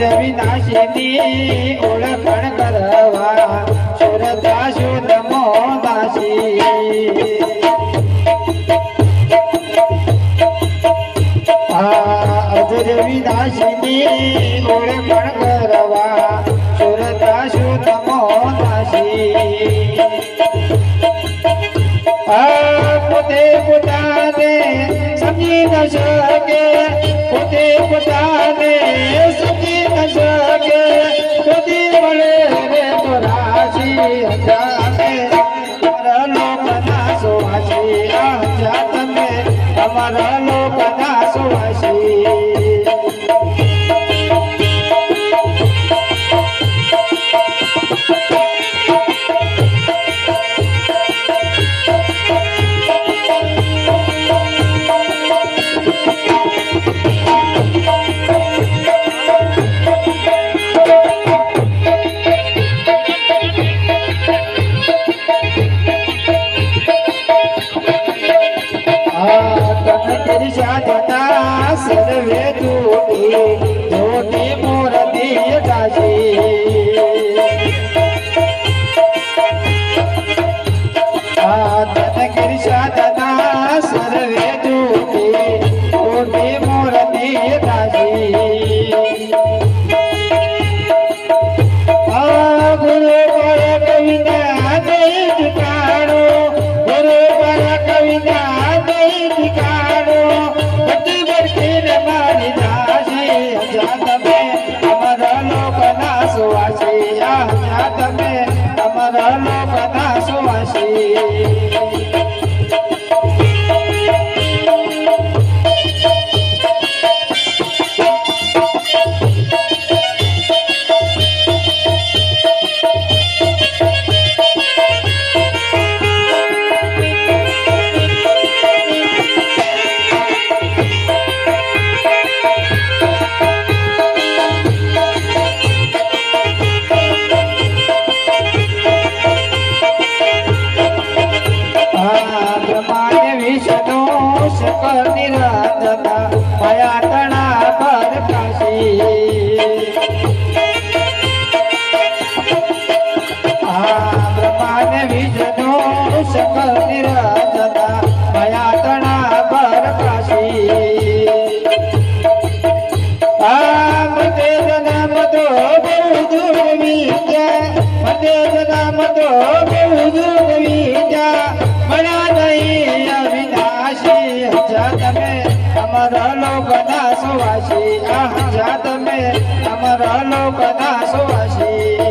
વિનાશીની ઓળખણ કરવા. સુરદાસુ નમો દાસી અજર વિનાશીની ઓળખણ કરવા. નમો દાસી આ પોતે પોતાને સમજી ન શકે. પોતે પોતાને શકે સુધી મળે રે જાતે અમારા લોકના સુવાસી આ તમે અમારા Terija સુવાસી તમે અમારા લોકના સુવાસી વિષ્ણુ શકલ નિરંજના માયા તણા પર કાશી બ્રહ્માને વિષ્ણુ શકલ નિરંજના માયા તણા પર કાશી મતે જન્મ તો બહુ દૂર વિદ્યા મતે બહુ દૂર વિદ્યા મળ્યા બધા સુવાસી અહ જાત મેં. અમર લોક સુવાસી